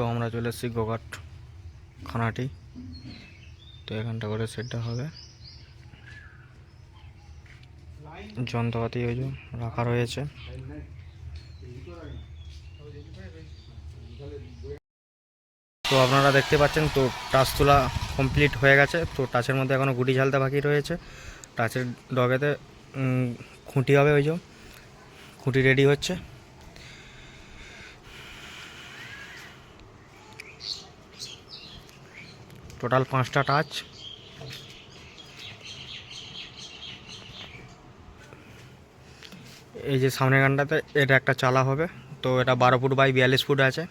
তো আমরা চলে এসেছি গোঘাট খানাটি। তো এখানটা করে সেটটা হবে। যন্ত্রপাতি ওই রাখা রয়েছে। তো আপনারা দেখতে পাচ্ছেন, তো টাচ তোলা কমপ্লিট হয়ে গেছে। তো টাচের মধ্যে এখনও গুটি ঝালতে বাকি রয়েছে। টাচের ডগেতে খুঁটি হবে ওই খুঁটি রেডি হচ্ছে। টোটাল পাঁচটা টাচ। এই যে সামনের গানটাতে, এটা একটা চালা হবে। তো এটা বারো ফুট বাই বিয়াল্লিশ ফুট আছে।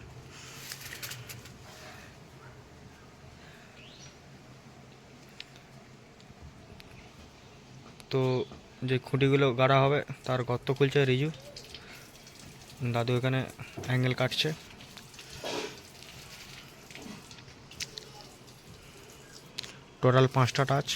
তো যে খুঁটিগুলো গাড়া হবে, তার গর্ত খুলছে রিজু। দাদু এখানে অ্যাঙ্গেল কাটছে। টোটাল পাঁচটা টাচ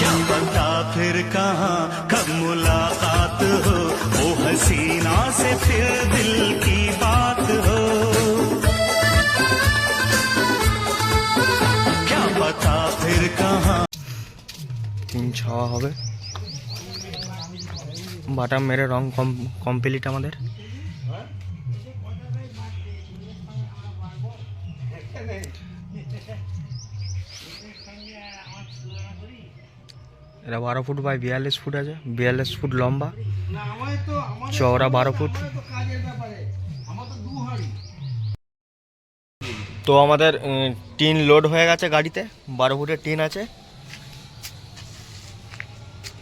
क्या पता फिर कहाँ कब मुलाकात हो वो हसीना से फिर दिल की बात हो क्या पता फिर कहाँ তিন ছাওয়া হবে বাটাম মেরে রং কম কমপ্লিট আমাদের এটা বারো ফুট বাই বিয়াল্লিশ ফুট আছে, বিয়াল্লিশ ফুট লম্বা, চওড়া বারো ফুট। তো আমাদের টিন লোড হয়ে গেছে গাড়িতে, বারো ফুটের টিন আছে।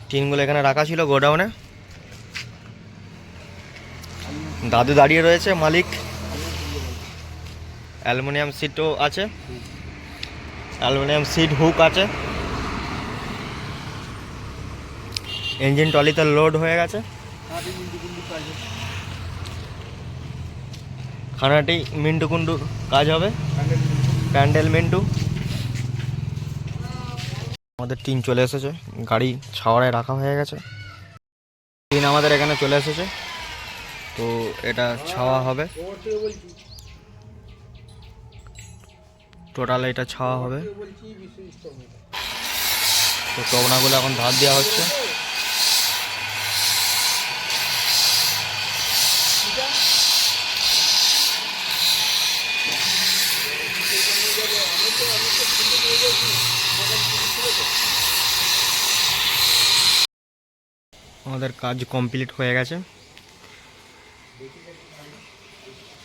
টিনগুলো এখানে রাখা ছিল গোডাউনে। দাদু দাঁড়িয়ে রয়েছে, মালিক। অ্যালুমিনিয়াম সিটও আছে। অ্যালুমিনিয়াম সিট হুক আছে। ইঞ্জিন টলিতে লোড হয়ে গেছে। খানাটি মিন্টু কুন্ডু কাজ হবে। প্যান্ডেল মিন্টু। আমাদের টিন চলে এসেছে। গাড়ি ছাওয়াড়ায় রাখা হয়ে গেছে। টিন আমাদের এখানে চলে এসেছে। তো এটা ছাওয়া হবে। টোটাল এটা ছাওয়া হবে। তো টবনাগুলো এখন ধার দেওয়া হচ্ছে। আমাদের কাজ কমপ্লিট হয়ে গেছে।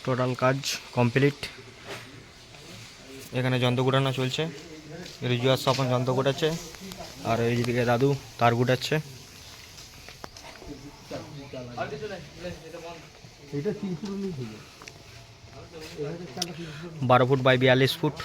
টোটাল কাজ কমপ্লিট এখানে যন্ত্র গুটানো চলছে। রিজুয়ার স্বপন যন্ত্র গুটাচ্ছে। আর এইদিকে দাদু তার গুটাচ্ছে। বারো ফুট বাই বিয়াল্লিশ ফুট।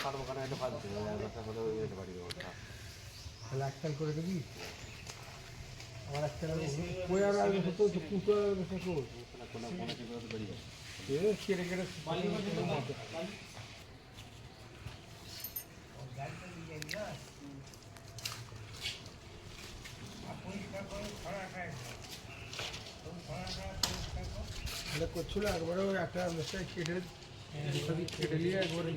করছিল একবারে ওই একটা অনুষ্ঠান কেটে দুটো দিক কেটে নিয়ে একবারে